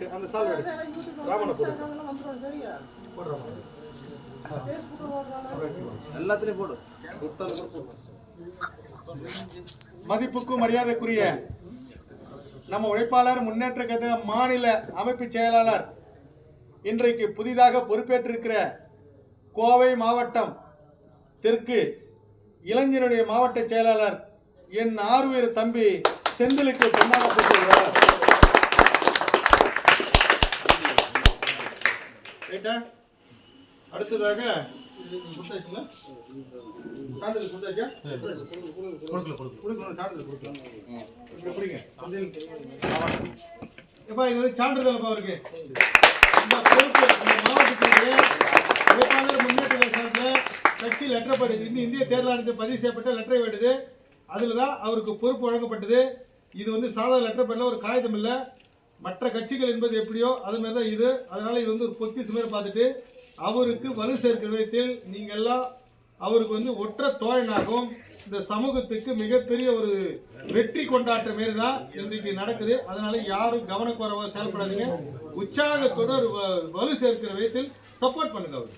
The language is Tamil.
ரைட்டு அந்த சால்வ் எடு ராமனை போடு. எல்லாத்துலயும் போடு. மதிப்புக்கும் மரியாதைக்குரிய நம்ம உழைப்பாளர் முன்னேற்ற கழக மாநில அமைப்பு செயலாளர் இன்றைக்கு புதிதாக பொறுப்பேற்றிருக்கிற கோவை மாவட்டம் தெற்கு இளைஞருடைய மாவட்ட செயலாளர் என் ஆறுயிர் தம்பி செந்திலுக்கு பொன்னாக போட்டுள்ளார் ரைட்டா அடுத்ததாக கொடுத்தாச்சுங்களா? சான்றிதழ் கொடுத்தாச்சா? கொடுக்கணும், சான்றிதழ் கொடுக்கலாம். இங்க பிடிங்க. செந்தில் எப்பா, இது வந்து சான்றிதழ்ப்பா அவருக்கு. இந்த பொறுப்பு இந்த மாவட்டத்தினுடைய உழைப்பாளர் முன்னேற்ற சார்ந்த கட்சி லெட்டர் படி இந்த இந்திய தேர்தல் ஆணையத்தில் பதிவு செய்யப்பட்ட லெட்டரை வேண்டுது அதில் தான் அவருக்கு பொறுப்பு வழங்கப்பட்டது இது வந்து சாதா லெட்டர் பேரில் ஒரு காகிதம் இல்லை மற்ற கட்சிகள் என்பது எப்படியோ அது மாதிரி தான் இது. அதனால் இது வந்து ஒரு பொக்கிஸ் மாதிரி பார்த்துட்டு அவருக்கு வலு சேர்க்கிற விதத்தில் நீங்கள் எல்லாம் அவருக்கு வந்து ஒற்ற தோழனாகவும் இந்த சமூகத்துக்கு மிகப்பெரிய ஒரு வெற்றி கொண்டாட்ட மாரி தான் இன்றைக்கு நடக்குது. அதனால யாரும் கவனக்குறைவா செயல்படாதீங்க. உற்சாகத்தோடு ஒரு வ- வலு சேர்க்கிற விதத்தில் சப்போர்ட் பண்ணுங்க அவர்.